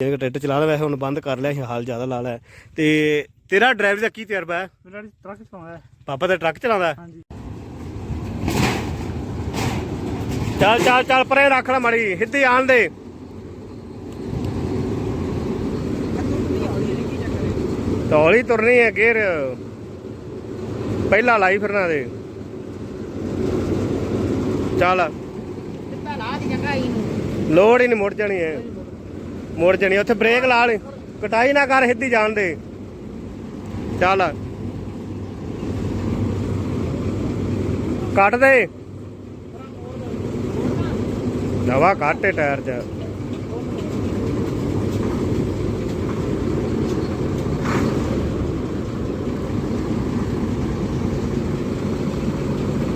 ਜੇ ਟਰੈਕਟਰ ਚਲਾ ਲਿਆ ਵੈਸੇ ਹੁਣ ਬੰਦ ਕਰ ਲਿਆ ਸੀ ਹਾਲ ਜ਼ਿਆਦਾ ਲਾ ਲਿਆ। ਤੇ ਤੇਰਾ ਡਰਾਈਵਰ ਦਾ ਕੀ ਤਜਰਬਾ ਹੈ? ਮੇਰਾ ਟਰੱਕ ਚਲਾਉਂਦਾ ਹੈ। ਪਾਪਾ ਤਾਂ ਟਰੱਕ ਚਲਾਉਂਦਾ ਹੈ? ਹਾਂਜੀ। ਚੱਲ ਚੱਲ ਚੱਲ ਪਰੇ ਰੱਖ ਲੈ ਮੜੀ ਸਿੱਧੀ ਆਣ ਦੇ। ਤੌਲੀ ਤੁਰਨੀ ਹੈ ਗੇਰ ਪਹਿਲਾ ਲਾਈ ਫਿਰਨਾ ਦੇ। ਚੱਲ। ਲੋੜ ਹੀ ਨਹੀਂ ਮੁੜ ਜਾਣੀ ਹੈ। ਮੁੜ ਜਾਣੀ ਉੱਥੇ ਬ੍ਰੇਕ ਲਾ ਲਈ। ਕਟਾਈ ਨਾ ਕਰ ਸਿੱਧੀ ਜਾਣ ਦੇ। ਚੱਲ। ਕੱਟ ਦੇ। ਨਵਾ ਘਾਟੇ ਟਾਇਰ ਚ।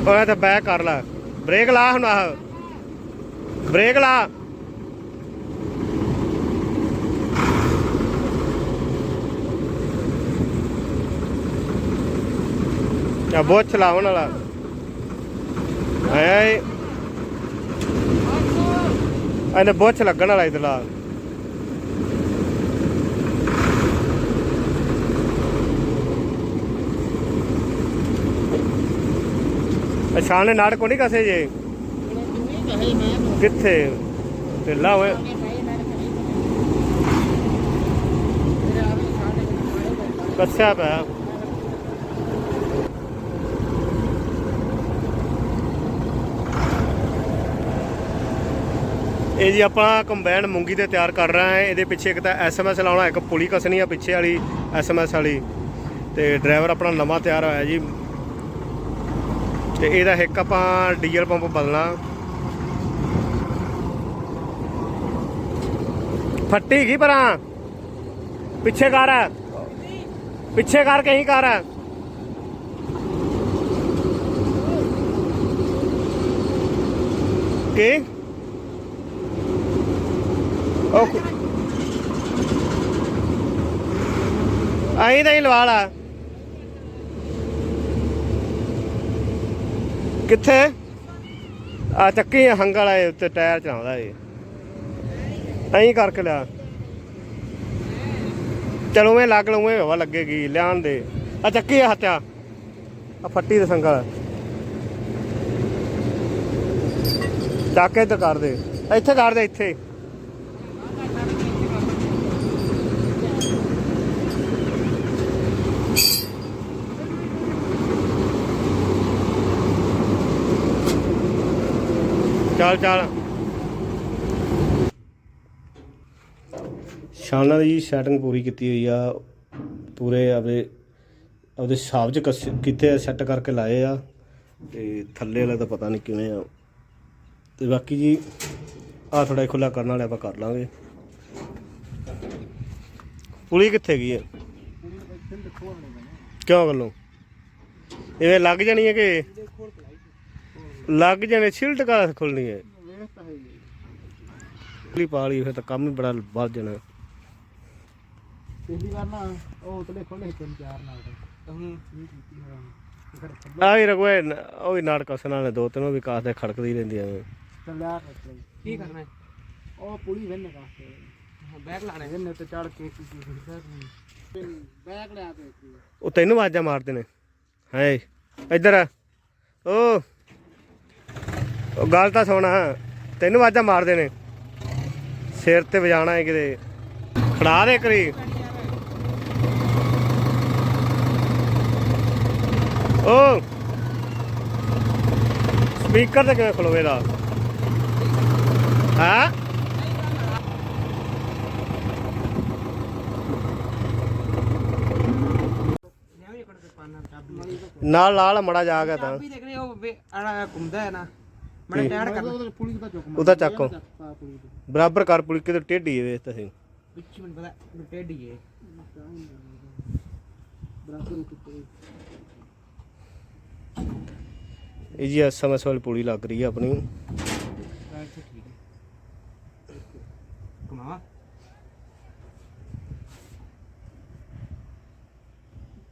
ਓਏ ਤਾਂ ਬੈਕ ਕਰ ਲੈ। ਬ੍ਰੇਕ ਲਾ ਹੁਣ ਆਹ। ਬ੍ਰੇਕ ਲਾ। ਆ, ਬਹੁਤ ਚਲਾਉਣ ਵਾਲਾ। ਐ ਇਹਨੇ ਬੁੱਛ ਲੱਗਣ ਵਾਲਾ ਇਦਲਾ ਅਛਾਣੇ ਨਾੜ ਕੋ ਨਹੀਂ ਕਸੇ ਜੇ? ਕਿੱਥੇ? ਢਿੱਲਾ ਹੋਏ ਕੱਸਿਆ ਪਿਆ। ਇਹ ਜੀ ਆਪਾਂ ਕੰਬਾਈਨ ਮੂੰਗੀ ਤੇ ਤਿਆਰ ਕਰ ਰਹੇ ਹਾਂ। ਇਹਦੇ ਪਿੱਛੇ ਇੱਕ ਤਾਂ ਐਸਐਮਐਸ ਲਾਉਣਾ, ਇੱਕ ਪੁਲੀ ਕਸਣੀ ਆ ਪਿੱਛੇ ਵਾਲੀ ਐਸਐਮਐਸ ਵਾਲੀ। ਤੇ ਡਰਾਈਵਰ ਆਪਣਾ ਨਵਾਂ ਤਿਆਰ ਹੋਇਆ ਜੀ। ਤੇ ਇਹਦਾ ਇੱਕ ਆਪਾਂ ਡੀਜ਼ਲ ਪੰਪ ਬਦਲਣਾ। ਫੱਟੀ ਕੀ ਪਰਾਂ। ਪਿੱਛੇ ਕਰ। ਪਿੱਛੇ ਕਰ, ਕਹੀਂ ਕਰ। ਕੀ ਉਹ ਆਈ ਤਾਂ ਹੀ ਲਵਾ ਲਾ। ਕਿੱਥੇ? ਆ ਚੱਕੀ ਆ ਹੰਗਲ ਉੱਤੇ ਟਾਇਰ ਚਲਾਉਂਦਾ ਏ ਐਂ ਕਰਕੇ ਲਿਆ। ਚਲੋ ਮੈਂ ਲੱਗ ਲਊਵੇਂ ਹਵਾ ਲੱਗੇਗੀ ਲਿਆਣ ਦੇ। ਆ ਚੱਕੀ ਆ ਹੱਥਿਆ ਆ। ਫੱਟੀ ਦੇ ਸੰਗਲ। ਡਾਕੇ ਤੇ ਕਰ ਦੇ। ਇੱਥੇ ਕਰ ਦੇ, ਇੱਥੇ। ਚੱਲ ਚੱਲ। ਸ਼ਾਨਾ ਦੀ ਸੈਟਿੰਗ ਪੂਰੀ ਕੀਤੀ ਹੋਈ ਆ। ਪੂਰੇ ਆਪਦੇ ਆਪਦੇ ਹਿਸਾਬ ਚ ਕੱਸ- ਕੀਤੇ ਸੈੱਟ ਕਰਕੇ ਲਾਏ ਆ। ਤੇ ਥੱਲੇ ਵਾਲਾ ਤਾਂ ਪਤਾ ਨਹੀਂ ਕਿਵੇਂ ਆ। ਤੇ ਬਾਕੀ ਜੀ ਆ ਥੋੜਾ ਖੁੱਲਾ ਕਰਨ ਵਾਲਾ ਆਪਾਂ ਕਰ ਲਾਂਗੇ। ਪੁਲੀ ਕਿੱਥੇ ਗਈ ਹੈ ਕਿਉਂ ਗੱਲੋਂ? ਇਵੇਂ ਲੱਗ ਜਾਣੀ ਹੈ ਕਿ ਲੱਗ ਜਾਣੇ ਛਿਲਟ ਕਾ ਖੁੱਲਣੀ ਹੈ। ਪੁਲੀ ਪਾ ਲਈ ਫਿਰ ਤਾਂ ਕੰਮ ਹੀ ਬੜਾ ਵੱਧ ਜਾਣਾ। ਪਿਛਲੀ ਵਾਰ ਨਾ ਉਹ ਉਤਲੇ ਖੋਲੇ ਤਿੰਨ ਚਾਰ ਨਾਲ। ਹੂੰ ਇਹ ਕੀਤੀ ਹੋਇਆ ਆ ਵੀ ਰਗਵੇ ਉਹ ਵੀ ਨਾਟਕ ਸਨਾ ਨੇ ਦੋ ਤਿੰਨ ਉਹ ਵੀ ਕਾਸ ਦੇ ਖੜਕਦੀ ਰਹਿੰਦੀਆਂ ਨੇ ਚੱਲਿਆ ਰੱਖ ਕੀ ਕਰਨਾ ਹੈ? ਉਹ ਪੁਲੀ ਵੰਨ ਕਾਸਤੇ ਬੈਗ ਲਾਣੇ ਵੰਨ ਉੱਤੇ ਚੜ ਕੇ ਕੀ ਕੀ ਬੈਗ ਲਿਆ ਤੇ ਉਹ ਤੈਨੂੰ ਆਵਾਜ਼ਾਂ ਮਾਰਦੇ ਨੇ। ਹੈ ਇੱਧਰ ਆ। ਓ। ਉਹ ਗੱਲ ਤਾਂ ਸੁਣਾ ਤੈਨੂੰ ਆਵਾਜ਼ਾਂ ਮਾਰਦੇ ਨੇ। ਸਿਰ ਤੇ ਵਜਾਣਾ ਹੈ ਕਿਤੇ। ਖੜਾ ਦੇ ਕਰੀ ਓ! ਸਪੀਕਰ ਤੇ ਕਿਵੇਂ ਖਲੋਵੇ ਦਾ? ਹਾਂ? ਨਾਲ ਨਾਲ ਮੜਾ ਜਾ ਗਿਆ ਤਾਂ। ਚਾਬੀ ਦੇਖ ਰਹੇ ਹੋ ਘੁੰਮਦਾ ਹੈ ਨਾ। ਮੈਂ ਟੈਡ ਕਰ ਉਹ ਪੁਲੀ ਦਾ ਚੁੱਕ ਉਹਦਾ ਚੱਕੋ। ਪਾ ਪੁਲੀ ਦਾ। ਬਰਾਬਰ ਕਰ ਪੁਲੀ ਕਿਤੇ ਟੇਢੀ ਵੇਖ ਤੁਸੀਂ ਵਿੱਚ ਮੈਨੂੰ ਪਤਾ ਮੈਂ ਟੇਡੀ ਹੈ। ਬਰਾਬਰ ਉੱਤੇ ਇਹ ਜੀ ਐਸਐਮਐਸ ਵਾਲੀ ਪੁਲੀ ਲੱਗ ਰਹੀ ਹੈ ਆਪਣੀ। ਰਾਈਟ ਤੇ ਠੀਕ ਹੈ। ਕਮਾ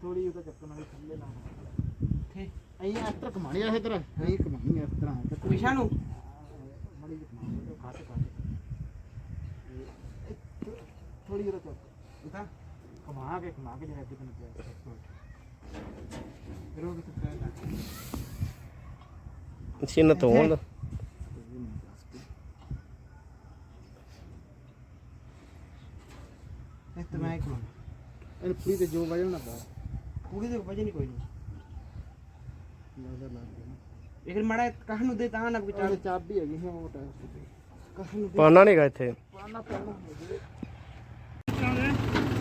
ਥੋੜੀ ਉਹਦਾ ਚੱਕਣ ਵਾਲੀ ਐਂ ਇਸ ਤਰ੍ਹਾਂ ਕਮਾਣੀ ਆ ਇਸ ਤਰ੍ਹਾਂ। ਐਂ ਕਮਾਣੀ ਆ ਇਸ ਤਰ੍ਹਾਂ। ਵਿਸ਼ਾ ਨੂੰ। ਮੜੀ ਕਮਾਣੀ ਘੱਟ ਘੱਟ ਥੋੜੀ ਜਿਹੀ ਚੱਕ ਇਦਾਂ ਕਮਾ ਕੇ ਕਮਾ ਕੇ ਜਿਹੜਾ ਕਿਤੇ ਪਿਆ ਫਿਰ ਉਹ ਕਿਤੇ ਪਿਆ ਮਸ਼ੀਨ ਤੋਂ। ਇਸ ਤੇ ਮੈਂ ਕੋਲ ਇਹ ਪੂਰੀ ਤੇ ਜੋ ਵਜਣ ਨਾ ਪਾ ਪੂਰੀ ਦੇ ਵਜਨ ਹੀ ਕੋਈ ਨਹੀਂ। ਨਜ਼ਰ ਲੱਗ ਗਿਆ ਲੇਕਿਨ ਮੜਾ ਕਹਾਂ ਨੂੰ ਦੇ ਤਾਂ ਨਾ ਕੋਈ ਚਾਹ ਚਾਬੀ ਹੈਗੀ ਹੈ ਉਹ ਟੈਸਟ ਤੇ ਕਹਾਂ ਨੂੰ ਪਾਣਾ ਨਹੀਂਗਾ ਇੱਥੇ ਪਾਣਾ ਪੈਣਾ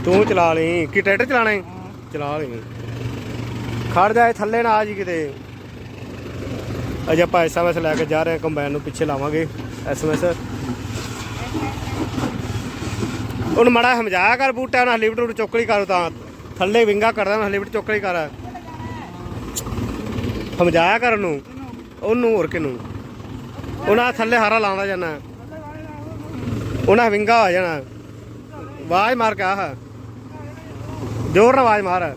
ਤੂੰ ਚਲਾ ਲਈ ਕੀ ਟਰੈਕਟਰ ਚਲਾਣਾ ਹੈ ਚਲਾ ਲਈ ਖੜ ਜਾਏ ਥੱਲੇ ਨਾ ਆ ਜੀ ਕਿਤੇ। ਅਜੇ ਆਪਾਂ ਐਸਐਮਐਸ ਲੈ ਕੇ ਜਾ ਰਹੇ ਹਾਂ ਕੰਬਾਈਨ ਨੂੰ ਪਿੱਛੇ ਲਾਵਾਂਗੇ ਐਸਐਮਐਸ ਉਹਨੂੰ ਮੜਾ ਸਮਝਾਇਆ ਕਰ ਬੂਟਾ ਨਾਲ ਲਿਫਟ ਨੂੰ ਚੁੱਕਲੀ ਕਰ ਤਾਂ ਥੱਲੇ ਵਿੰਗਾ ਕਰਦਾ ਨਾ ਲਿਫਟ ਚੁੱਕਲੀ ਕਰ। ਸਮਝਾਇਆ ਕਰ ਉਹਨੂੰ ਉਹਨੂੰ ਹੋਰ ਕਿਨੂੰ ਉਹਨਾਂ ਥੱਲੇ ਹਾਰਾ ਲਾਉਂਦਾ ਜਾਣਾ ਉਹਨਾਂ ਵਿੰਗਾ ਹੋ ਜਾਣਾ। ਆਵਾਜ਼ ਮਾਰ ਕੇ ਆਹ। ਜ਼ੋਰ ਨਾਲ ਆਵਾਜ਼ ਮਾਰ।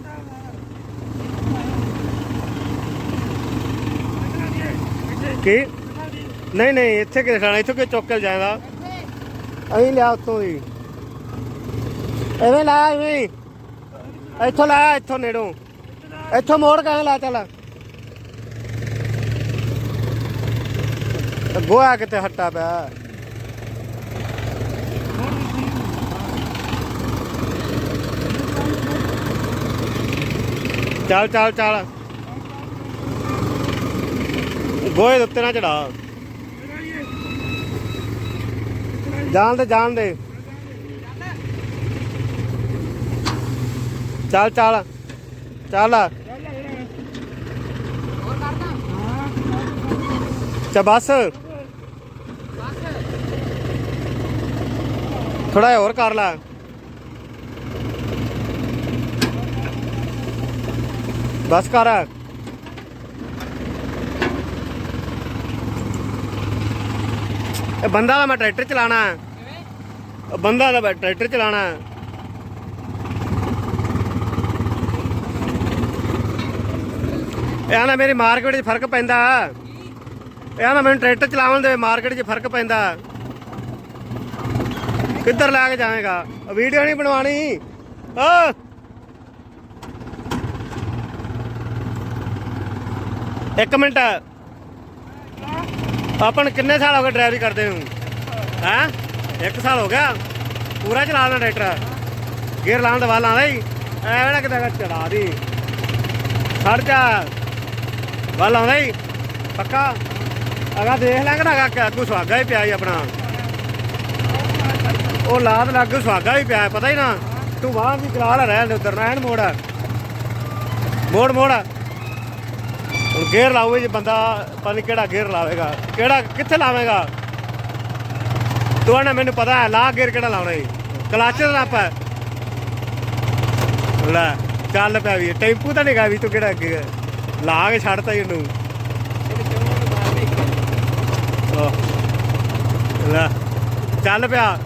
ਕੀ? ਨਹੀਂ ਨਹੀਂ, ਇੱਥੇ ਕਿਥੇ ਖਾਣਾ ਇੱਥੋਂ ਕਿ ਚੁੱਕ ਕੇ ਜਾਏਗਾ? ਅਹੀਂ ਲਿਆ ਉੱਤੋਂ ਦੀ। ਐਵੇਂ ਲਾਇਆ ਐਵੇਂ। ਇੱਥੋਂ ਲਾਇਆ ਇੱਥੋਂ ਨੇੜੋਂ। ਇੱਥੋਂ ਮੋੜ ਕੇ ਲਾ, ਚੱਲ। ਗੋਆ ਕਿਤੇ ਹੱਟਾ ਪਿਆ। ਚੱਲ ਚੱਲ ਚੱਲ। ਗੋਏ ਦੇ ਉੱਤੇ ਨਾ ਚੜਾ। ਜਾਣ ਦੇ ਜਾਣ ਦੇ। ਚੱਲ ਚੱਲ। ਚੱਲ। ਚਾ ਬਸ। ਥੋੜਾ ਹੋਰ ਕਰ ਲੈ। ਬਸ ਕਰ। ਇਹ ਬੰਦਾ ਦਾ ਮੈਂ ਟਰੈਕਟਰ ਚਲਾਣਾ ਹੈ ਬੰਦਾ ਦਾ ਮੈਂ ਟਰੈਕਟਰ ਚਲਾਣਾ ਹੈ ਇਹ ਨਾ ਮੇਰੀ ਮਾਰਕੀਟ 'ਚ ਫ਼ਰਕ ਪੈਂਦਾ। ਇਹ ਨਾ ਮੈਨੂੰ ਟਰੈਕਟਰ ਚਲਾਉਣ ਦੇ ਮਾਰਕੀਟ 'ਚ ਫ਼ਰਕ ਪੈਂਦਾ। ਕਿੱਧਰ ਲੈ ਕੇ ਜਾਵੇਂਗਾ? ਵੀਡੀਓ ਨਹੀਂ ਬਣਵਾਣੀ ਓ ਇੱਕ ਮਿੰਟ। ਆਪਾਂ ਕਿੰਨੇ ਸਾਲ ਹੋ ਗਏ ਡਰਾਈਵਰੀ ਕਰਦੇ ਨੂੰ? ਹੈ? ਇੱਕ ਸਾਲ ਹੋ ਗਿਆ? ਪੂਰਾ ਚਲਾ ਲੈਣਾ ਟਰੈਕਟਰ। ਗੇਅਰ ਲਾਉਣ ਦਾ ਵਾਲ ਆਉਂਦਾ ਹੀ। ਐਵੇਂ ਨਾ ਕਿਤੇ ਚੜਾ ਦੀ। ਖੜ ਜਾ। ਵਾਲ ਆਉਂਦਾ ਹੀ। ਪੱਕਾ? ਅਗਾ ਦੇਖ ਲਾਂਗੇ ਨਾ ਕਾਕਾ ਅੱਗੂ ਸੁਹਾਗਾ ਹੀ ਪਿਆ ਹੀ ਆਪਣਾ। ਉਹ ਲਾਦ ਲੱਗ ਸੁਹਾਗਾ ਵੀ ਪਿਆ, ਪਤਾ ਹੀ ਨਾ। ਤੂੰ ਵਾਹ ਵੀ ਚਲਾ ਰਹਿਣ ਦੇ ਉਧਰ, ਰਹਿਣ ਮੋੜ। ਮੋੜ ਮੋੜ। ਹੁਣ ਗੇਅਰ ਲਾਉਗੇ ਜੇ ਬੰਦਾ, ਪਤਾ ਨਹੀਂ ਕਿਹੜਾ ਗੇਅਰ ਲਾਵੇਗਾ। ਕਿਹੜਾ, ਕਿੱਥੇ ਲਾਵੇਗਾ? ਤੂੰ ਆਣਾ ਮੈਨੂੰ ਪਤਾ ਹੈ ਲਾ ਗੇਅਰ ਕਿਹੜਾ ਲਾਉਣਾ ਹੈ ਕਲੱਚ ਦਾ ਨਾਪ ਲੈ, ਚੱਲ ਪਿਆ ਵੀ, ਟੈਂਪੂ ਤਾਂ ਨਹੀਂ ਗਾ ਵੀ ਤੂੰ ਕਿਹੜਾ ਅੱਗੇ ਲਾ ਕੇ ਛੱਡਤਾ ਹੀ ਇਹਨੂੰ ਆਹ। ਲੈ, ਚੱਲ ਪਿਆ।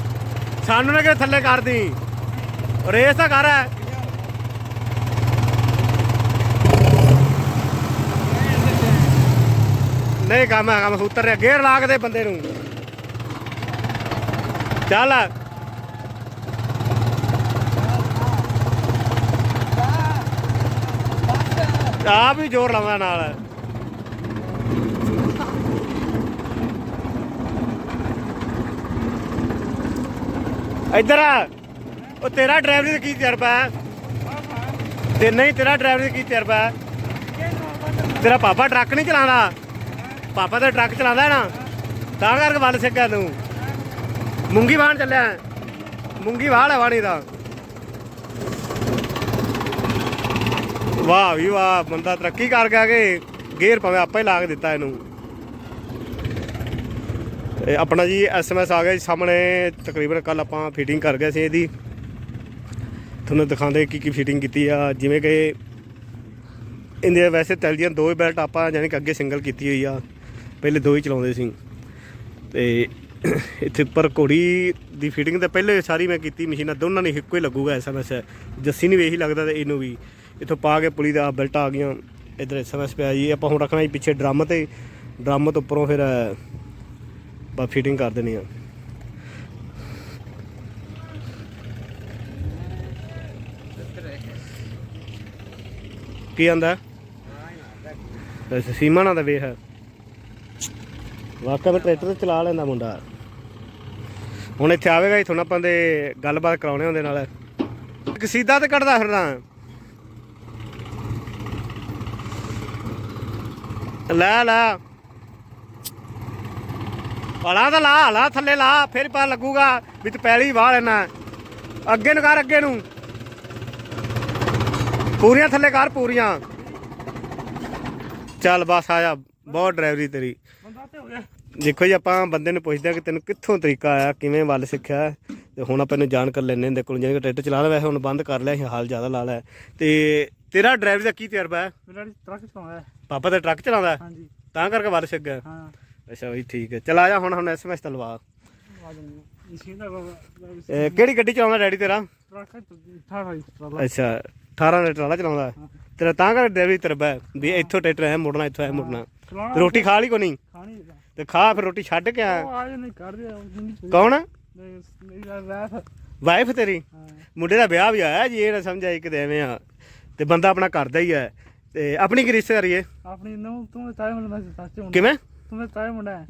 ਸਾਨੂੰ ਨਾ ਕਿ ਥੱਲੇ ਕਰਦੀ ਰੇਸ ਤਾਂ ਕਰ ਹੈ ਨਹੀਂ, ਕੰਮ ਹੈ, ਕੰਮ ਸੂਤਰ ਰਿਹਾ ਗੇਅਰ ਲਾ ਕੇ ਦੇ ਬੰਦੇ ਨੂੰ। ਚੱਲ। ਆ ਵੀ ਜ਼ੋਰ ਲਾਉਂਦਾ ਨਾਲ। ਇੱਧਰ ਆ। ਉਹ ਤੇਰਾ ਡਰਾਈਵਰੀ ਦਾ ਕੀ ਤਜਰਬਾ ਹੈ? ਤੇ ਨਹੀਂ, ਤੇਰਾ ਡਰਾਈਵਰੀ ਦਾ ਕੀ ਤਜਰਬਾ ਹੈ? ਤੇਰਾ ਪਾਪਾ ਟਰੱਕ ਨਹੀਂ ਚਲਾਉਂਦਾ? ਪਾਪਾ ਤਾਂ ਟਰੱਕ ਚਲਾਉਂਦਾ ਨਾ। ਤਾਂ ਕਰਕੇ ਵੱਲ ਸਿੱਖਿਆ ਤੂੰ। ਮੁੰਗੀ ਵਾਹਣ ਚੱਲਿਆ ਹੈ। ਮੁੰਗੀ ਵਾਹਣ ਹੈ ਵਾਣੀ ਦਾ। ਵਾਹ ਵੀ ਵਾਹ, ਬੰਦਾ ਤਰੱਕੀ ਕਰ ਗਿਆ ਕਿ ਗੇਅਰ ਭਾਵੇਂ ਆਪਾਂ ਹੀ ਲਾ ਕੇ ਦਿੱਤਾ ਇਹਨੂੰ। ਇਹ ਆਪਣਾ ਜੀ ਐਸਐਮਐਸ ਆ ਗਿਆ ਜੀ ਸਾਹਮਣੇ, ਤਕਰੀਬਨ ਕੱਲ ਆਪਾਂ ਫਿਟਿੰਗ ਕਰ ਗਏ ਸੀ ਇਹਦੀ। ਤੁਹਾਨੂੰ ਦਿਖਾਉਂਦੇ ਕੀ ਕੀ ਫਿਟਿੰਗ ਕੀਤੀ ਆ, ਜਿਵੇਂ ਕਿ ਇਹਦੇ ਵੈਸੇ ਚੱਲਦੀਆਂ ਦੋ ਹੀ ਬੈਲਟ ਆਪਾਂ ਯਾਨੀ ਕਿ ਅੱਗੇ ਸਿੰਗਲ ਕੀਤੀ ਹੋਈ ਆ, ਪਹਿਲੇ ਦੋ ਹੀ ਚਲਾਉਂਦੇ ਸੀ। ਤੇ ਇੱਥੇ ਉੱਪਰ ਘੋੜੀ ਦੀ ਫਿਟਿੰਗ ਤਾਂ ਪਹਿਲੇ ਸਾਰੀ ਮੈਂ ਕੀਤੀ, ਮਸ਼ੀਨਾਂ ਦੋਨਾਂ ਨੇ ਇੱਕੋ ਹੀ ਲੱਗੂਗਾ ਐਸਐਮਐਸ। ਜੱਸੀ ਨੂੰ ਵੀ ਇਹੀ ਲੱਗਦਾ ਤੇ ਇਹਨੂੰ ਵੀ। ਇੱਥੋਂ ਪਾ ਕੇ ਪੁਲੀ ਦਾ ਬੈਲਟ ਆ ਗਈਆਂ, ਇਧਰ ਐਸਐਮਐਸ ਪਿਆ ਜੀ। ਆਪਾਂ ਹੁਣ ਰੱਖਣਾ ਜੀ ਪਿੱਛੇ ਡਰਮ ਤੇ। ਡਰਮ ਤੋਂ ਉੱਪਰੋਂ ਫਿਰ ਬਾ ਫਿਟਿੰਗ ਕਰ ਦੇਣੀ ਆ। ਕੀ ਆਂਦਾ? ਅੱਛਾ, ਸੀਮਾ ਨਾਲ ਦਾ ਵੇਖ। ਵਾਕਾ ਮੈਂ ਟਰੈਕਟਰ ਚਲਾ ਲੈਂਦਾ ਮੁੰਡਾ। ਹੁਣ ਇੱਥੇ ਆਵੇਗਾ ਇਥੋਂ ਆਪਾਂ ਦੇ ਗੱਲਬਾਤ ਕਰਾਉਣੇ ਹੁੰਦੇ ਨਾਲ। ਕਸੀਦਾ ਤੇ ਕੱਢਦਾ ਫਿਰਦਾ। ਲੈ ਲੈ। ਹਲਾ ਤਾਂ ਲਾ ਹਲਾ ਥੱਲੇ ਲਾ ਫਿਰ ਪਾ ਲੱਗੂਗਾ ਵੀ ਤੇ ਪੈਲੀ ਵਾਹ ਲੈਣਾ ਅੱਗੇ ਨੂੰ ਕਰ ਅੱਗੇ ਨੂੰ। ਪੂਰੀਆਂ ਥੱਲੇ ਕਰ ਪੂਰੀਆਂ। ਚੱਲ ਬਸ ਆ ਜਾ ਬਹੁਤ ਡਰਾਈਵਰੀ ਤੇਰੀ। ਦੇਖੋ ਜੀ ਆਪਾਂ ਬੰਦੇ ਨੂੰ ਪੁੱਛਦੇ ਆ ਕਿ ਤੈਨੂੰ ਕਿੱਥੋਂ ਤਰੀਕਾ ਆਇਆ ਕਿਵੇਂ ਵੱਲ ਸਿੱਖਿਆ। ਤੇ ਹੁਣ ਆਪਾਂ ਇਹਨੂੰ ਜਾਣ ਕਰ ਲੈਣੇ ਇਹਦੇ ਕੋਲ ਜਿਹੜੇ ਟਰੈਕਟਰ ਚਲਾ ਲਿਆ ਵੈਸੇ ਹੁਣ ਬੰਦ ਕਰ ਲਿਆ ਸੀ ਹਾਲ ਜ਼ਿਆਦਾ ਲਾ ਲਿਆ। ਤੇ ਤੇਰਾ ਡਰਾਈਵਰੀ ਦਾ ਕੀ ਤਜਰਬਾ ਹੈ? ਮੇਰਾ ਟਰੱਕ ਚਲਾਉਂਦਾ ਹੈ। ਪਾਪਾ ਤਾਂ ਟਰੱਕ ਚਲਾਉਂਦਾ ਹੈ, ਹਾਂਜੀ। ਤਾਂ ਕਰਕੇ ਵੱਲ ਸਿੱਖ ਗਿਆ। ਹਾਂ। ਅੱਛਾ ਬਈ ਠੀਕ ਹੈ। ਚਲ ਆ ਜਾ ਹੁਣ ਹੁਣ ਐਸਐਮਐਸ ਤਲਵਾ ਆ ਜਾਂਦੇ ਦਾ ਇਹ ਕਿਹੜੀ ਗੱਡੀ ਚਲਾਉਂਦਾ ਡੈਡੀ ਤੇਰਾ? ਟਰੱਕ ਅੱਛਾ 18 ਦਾ ਟਰਾਲਾ ਚਲਾਉਂਦਾ। ਹੈ। ਤੇਰਾ ਤਾਂ ਕਰਕੇ ਡਰਾਈਵਰੀ ਤਰਬਾ ਵੀ ਇੱਥੋਂ ਟਰੈਕਟਰ ਐ ਮੁੜਨਾ ਇੱਥੋਂ ਐ ਮੁੜਨਾ। ਚਲਾਉਣਾ ਤੇ ਰੋਟੀ ਖਾ ਲਈ ਕੋ ਨਹੀਂ? ਖਾਣੀ ਹੈ ਤੇ। ਖਾ ਫਿਰ ਰੋਟੀ ਛੱਡ ਕੇ ਆ। ਉਹ ਜਾਂਦੇ ਕੌਣ? ਮੇਰਾ ਵਾਈਫ। ਤੇਰੀ? ਹਾਂ। ਮੁੰਡੇ ਦਾ ਵਿਆਹ ਵੀ ਆਇਆ ਜੀ ਇਹ ਨਾ ਸਮਝਾਈ ਕਿਤੇ ਐਵੇਂ ਆ। ਤੇ ਬੰਦਾ ਆਪਣਾ ਕਰਦਾ ਹੀ ਹੈ। ਤੇ ਆਪਣੀ ਕੀ ਰਿਸ਼ਤੇਦਾਰੀ ਹੈ? ਆਪਣੀ ਨੂੰ ਤੂੰ ਤਾਏ ਮੁੰਡਾ ਸੀ ਸੱਚੇ ਮੁੰਡਾ ਕਿਵੇਂ? ਤੂੰ ਮੇਰਾ ਤਾਏ ਮੁੰਡਾ ਹੈ।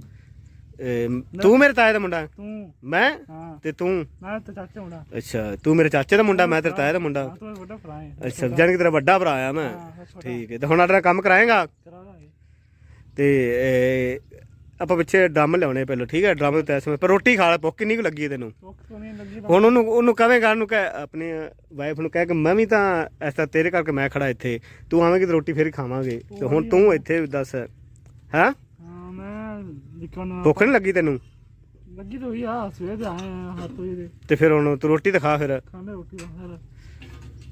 ਤੂੰ ਮੇਰੇ ਤਾਏ ਦਾ ਮੁੰਡਾ ਹੈ? ਤੂੰ। ਮੈਂ? ਹਾਂ। ਤੇ ਤੂੰ? ਮੈਂ ਤੇ ਚਾਚੇ ਮੁੰਡਾ। ਅੱਛਾ ਤੂੰ ਮੇਰੇ ਚਾਚੇ ਦਾ ਮੁੰਡਾ ਮੈਂ ਤੇਰੇ ਤਾਏ ਦਾ ਮੁੰਡਾ। ਹਾਂ ਤੂੰ ਵੱਡਾ ਭਰਾ ਹੈ। ਅੱਛਾ ਜਾਨ ਕਿ ਤੇਰਾ ਵੱਡਾ ਭਰਾ ਆ ਮੈਂ। ਠੀਕ ਹੈ ਤੇ ਹੁਣ ਆਡਾ ਕੰਮ ਕਰਾਏਗਾ? ਕਰਾ ਦਾਂਗੇ ਤੇ ਇਹ, ਆਪਾਂ ਪਿੱਛੇ ਡਰਮ ਲਿਆਉਣੇ ਪਹਿਲਾਂ ਠੀਕ ਹੈ? ਡਰਮ ਦੇ ਤੈਸ ਪਰ ਰੋਟੀ ਖਾ ਲੈ ਭੁੱਖ ਕਿੰਨੀ ਕੁ ਲੱਗੀ ਹੈ ਤੈਨੂੰ? ਭੁੱਖ ਤੋਂ ਨਹੀਂ ਲੱਗੀ ਹੁਣ ਉਹਨੂੰ ਉਹਨੂੰ ਕਹੇਗਾ ਉਹਨੂੰ ਕਹਿ ਆਪਣੀ ਵਾਈਫ ਨੂੰ ਕਹਿ ਕਿ ਮੈਂ ਵੀ ਤਾਂ ਐਸਾ ਤੇਰੇ ਕਰਕੇ ਮੈਂ ਖੜਾ ਇੱਥੇ। ਤੂੰ ਆਵੇਂਗੀ ਤੇ ਰੋਟੀ ਫੇਰ ਹੀ ਖਾਵਾਂਗੇ। ਤੇ ਹੁਣ ਤੂੰ ਇੱਥੇ ਦੱਸ ਹੈਂ? ਲਿਖਣ ਭੁੱਖ ਨਹੀਂ ਲੱਗੀ ਤੈਨੂੰ? ਲੱਗੀ ਤਾਂ ਹੋਈ ਆ ਸਵੇਰ ਦੇ ਆਏ ਆ ਹੱਥ ਹੋਈ ਦੇ। ਤੇ ਫਿਰ ਹੁਣ ਤੂੰ ਰੋਟੀ ਤਾਂ ਖਾ ਫਿਰ। ਖਾਣੇ ਰੋਟੀ ਦਾ ਫਿਰ।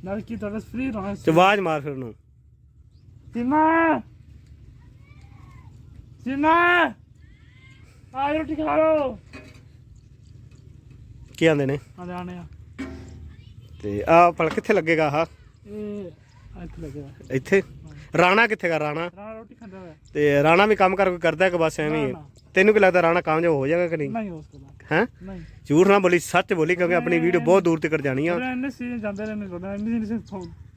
ਨਾਲ ਕੀ ਤੁਹਾਡਾ ਫ੍ਰੀ ਰਹਾ ਤੇ ਆਵਾਜ਼ ਮਾਰ ਫਿਰ ਉਹਨੂੰ। ਸੀਮਾ! ਸੀਮਾ! ਆ ਰੋਟੀ ਖਾ ਲੋ ਕੀ ਆਂਦੇ ਨੇ? ਆ ਜਾਣੇ ਆ। ਤੇ ਆ ਫਲ ਕਿੱਥੇ ਲੱਗੇਗਾ ਆਹ? ਇਹ ਇੱਥੇ ਲੱਗਿਆ। ਇੱਥੇ? ਰਾਣਾ ਕਿੱਥੇ ਗਾ ਰਾਣਾ? ਰਾਣਾ ਰੋਟੀ ਖਾਂਦਾ ਹੈ ਤੇ ਰਾਣਾ ਵੀ ਕੰਮ ਕਰ ਕੋਈ ਕਰਦਾ ਕਿ ਬਸ ਐਵੇਂ ਹੀ? ਹੈ? ਤੈਨੂੰ ਕੀ ਲੱਗਦਾ ਰਾਣਾ ਕਾਮਯਾਬ ਹੋ ਜਾਏਗਾ ਕਿ ਨਹੀਂ? ਨਹੀਂ ਉਸ ਕੋਲ ਹੈ? ਨਹੀਂ। ਝੂਠ ਨਾ ਬੋਲੀ ਸੱਚ ਬੋਲੀ ਕਿਉਂਕਿ ਆਪਣੀ ਵੀਡੀਓ ਬਹੁਤ ਦੂਰ ਤੱਕ ਜਾਣੀ ਆ। ਇੰਨੇ ਸੀਜ਼ਨ ਜਾਂਦੇ ਰਹਿੰਦੇ ਕੋਲ ਇੰਨੇ ਸੀਜ਼ਨ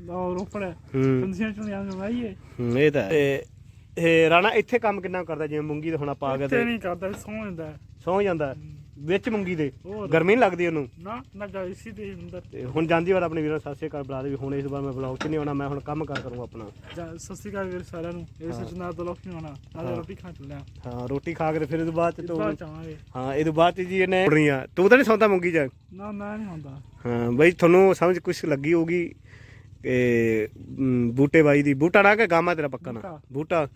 ਰੋਪੜ ਹੂੰ। ਕੰਡੀਸ਼ਨ ਚੋਂ ਜਾਂਦੇ ਆਈਏ ਹੂੰ, ਇਹ ਤਾਂ ਹੈ। ਤੇ ਇਹ ਰਾਣਾ ਇੱਥੇ ਕੰਮ ਕਿੰਨਾ ਕਰਦਾ? ਜਿਵੇਂ ਮੂੰਗੀ ਤੇ ਹੁਣ ਆਪਾਂ ਆ ਗਏ ਤੇ ਤੇ ਨਹੀਂ ਕਰਦਾ ਸੌਂ ਜਾਂਦਾ ਹੈ। ਸੌਂ ਜਾਂਦਾ ਵਿੱਚ ਮੂੰਗੀ ਦੇ। ਹੋਰ? ਗਰਮੀ ਨਹੀਂ ਲੱਗਦੀ ਉਹਨੂੰ। ਨਾ ਨਾ ਜਾ ਇਸੀ ਦੇ ਅੰਦਰ ਤੇ ਹੁਣ ਜਾਂਦੀ ਵਾਰ ਆਪਣੇ ਵੀਰਾਂ ਸਾਸੇ ਘਰ ਬੁਲਾ ਦੇ ਵੀ ਹੁਣ ਇਸ ਵਾਰ ਮੈਂ ਬਲੌਗ 'ਚ ਨਹੀਂ ਆਉਣਾ ਮੈਂ ਹੁਣ ਕੰਮ ਕਰ ਕਰੂੰ ਆਪਣਾ। ਜਾ- ਸਤਿ ਸ਼੍ਰੀ ਅਕਾਲ ਵੀਰ ਸਾਰਿਆਂ ਨੂੰ। ਇਸ ਵਿੱਚ ਨਾ ਨਹੀਂ ਹੋਣਾ ਨਾਲ ਰੋਟੀ ਖਾ ਚੱਲਿਆ ਹਾਂ ਰੋਟੀ ਖਾ ਕੇ ਤੇ ਫਿਰ ਇਹ ਤੋਂ ਬਾਅਦ 'ਚ ਤੂੰ ਚਾਹਾਂਗੇ ਹਾਂ ਇਹ ਤੋਂ ਬਾਅਦ 'ਚ ਜੀ ਇਹਨੇ ਉੜਨੀ ਆ ਤੂੰ ਤਾਂ ਨਹੀਂ ਸੌਂਦਾ ਮੂੰਗੀ 'ਚ? ਨਾ ਮੈਂ ਨਹੀਂ ਹੁੰਦਾ ਹਾਂ ਬਈ ਤੁਹਾਨੂੰ ਸਮਝ ਕੁਝ ਲੱਗੀ ਹੋਊਗੀ। ਕਿ ਮ, ਬੂਟੇ ਬਾਈ ਦੀ ਬੂਟਾ ਨਾ ਕਿ ਗਾਮਾ ਤੇਰਾ ਪੱਕਾ ਨਾ? ਬੂਟਾ।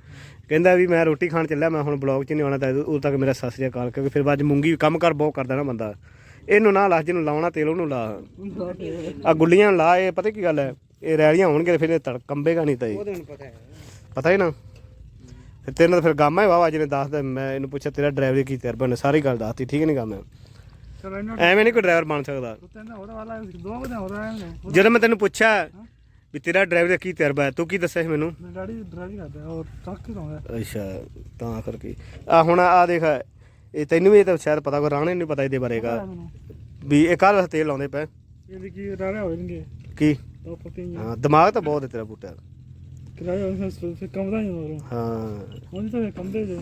ਕਹਿੰਦਾ ਵੀ ਮੈਂ ਰੋਟੀ ਖਾਣ ਚੱਲਿਆ ਮੈਂ ਹੁਣ ਬਲੌਗ 'ਚ ਨਹੀਂ ਆਉਣਾ ਤਾਂ ਉਦੋਂ ਤੱਕ ਮੇਰਾ ਸੱਸ ਜਿਹਾ ਕਾਲ ਕਿਉਂਕਿ ਫਿਰ ਬਾਅਦ 'ਚ ਮੂੰਗੀ ਕੰਮ ਕਰ ਬਹੁਤ ਕਰਦਾ ਨਾ ਬੰਦਾ। ਇਹਨੂੰ ਨਾ ਲਾ ਜਿਹਨੂੰ ਲਾਉਣਾ ਤੇਲ ਉਹਨੂੰ ਲਾ। ਆ ਗੁੱਲੀਆਂ ਨੂੰ ਲਾ ਇਹ ਪਤਾ ਕੀ ਗੱਲ ਹੈ? ਇਹ ਰੈਲੀਆਂ ਹੋਣਗੇ ਫਿਰ ਇਹ ਤੜ ਕੰਬੇਗਾ ਨਹੀਂ ਤਾਂ ਇਹ ਉਹਦੇ ਨੂੰ ਪਤਾ ਹੈ। ਪਤਾ ਹੀ ਨਾ। ਤੇਰੇ ਨਾਲ ਤਾਂ ਫਿਰ ਗਾਮਾ ਹੀ ਵਾਵਾ ਜਿਹਨੇ ਦੱਸਦਾ ਮੈਂ ਇਹਨੂੰ ਪੁੱਛਿਆ ਤੇਰਾ ਡਰਾਈਵਰ ਕੀ ਤਜਰਬਾ ਨੇ ਸਾਰੀ ਗੱਲ ਦੱਸਤੀ ਠੀਕ ਨਹੀਂ ਗਾਮਾ ਚਲੋ ਇਹਨਾਂ ਐਵੇਂ ਨਹੀਂ ਕੋਈ ਡਰਾਈਵਰ ਬਣ ਸਕਦਾ। ਤੈਨੂੰ ਹੋਰ ਵਾਲਾ ਦੋ ਵਜੇ ਹੋ ਰਹਾ ਹੈ ਜਦੋਂ ਮੈਂ ਤੈਨੂੰ ਪੁੱਛਿਆ ਵੀ ਤੇਰਾ ਡਰਾਈਵਰ ਦਾ ਕੀ ਤਜਰਬਾ ਹੈ ਤੂੰ ਕੀ ਦੱਸਿਆ ਸੀ ਮੈਨੂੰ? ਮੇਰਾ ਡੈਡੀ ਡਰਾਈਵ ਕਰਦਾ ਔਰ ਟਰੱਕ ਚਲਾਉਂਦਾ ਅੱਛਾ ਤਾਂ ਕਰਕੇ। ਆ ਹੁਣ ਆ ਦੇਖ ਇਹ ਤੈਨੂੰ ਵੀ ਇਹ ਤਾਂ ਸ਼ਾਇਦ ਪਤਾ ਕੋ ਰਾਣੇ ਨਹੀਂ ਪਤਾ ਇਹਦੇ ਬਾਰੇਗਾ ਵੀ ਇਹ ਕਾਹਦੇ ਤੇਲ ਲਾਉਂਦੇ ਪਏ? ਇਹਦੇ ਕੀ ਰਾਣੇ ਹੋ ਜਾਣਗੇ? ਕੀ? ਦੋ ਪਤੀ ਹਾਂ ਦਿਮਾਗ ਤਾਂ ਬਹੁਤ ਹੈ ਤੇਰਾ ਬੂਟਾ। ਕਿਰਾਇਆ ਉਹਨਾਂ ਸੇ ਫਿਰ ਕੰਮ ਦਾ ਨਹੀਂ ਮਰੋ ਹਾਂ। ਉਹਦੀ ਤਾਂ ਕੰਮ ਦੇ ਦੇ।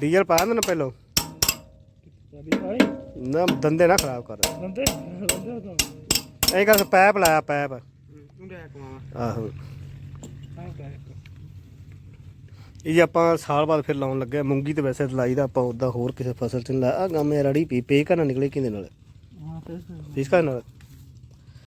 ਡੀਜ਼ਲ ਪਾਇਆ ਨਾ ਪਹਿਲਾਂ। ਨਾ ਦੰਦੇ ਨਾ ਖਰਾਬ ਕਰ। ਤਾਂ ਐਂ ਕਰ ਪੈਪ ਲਾਇਆ ਪੈਪ। ਤੂੰ ਕਮਾਵਾ ਆਹੋ। ਇਹ ਜੇ ਆਪਾਂ ਸਾਲ ਬਾਅਦ ਫਿਰ ਲਾਉਣ ਲੱਗੇ ਮੂੰਗੀ ਤੇ ਵੈਸੇ ਲਾਈਦਾ ਆਪਾਂ ਉਦਾਂ ਹੋਰ ਕਿਸੇ ਫਸਲ ਚ ਨੀ ਲਾਇਆ। ਆ ਗਾਮੇ ਰੜੀ ਪੀ ਪੇ ਕਾ ਨਾ ਨਿਕਲੇ ਕਿਹਦੇ ਨਾਲ? ਹਾਂ ਤੇ ਇਸ ਕਾ ਨਾਲ?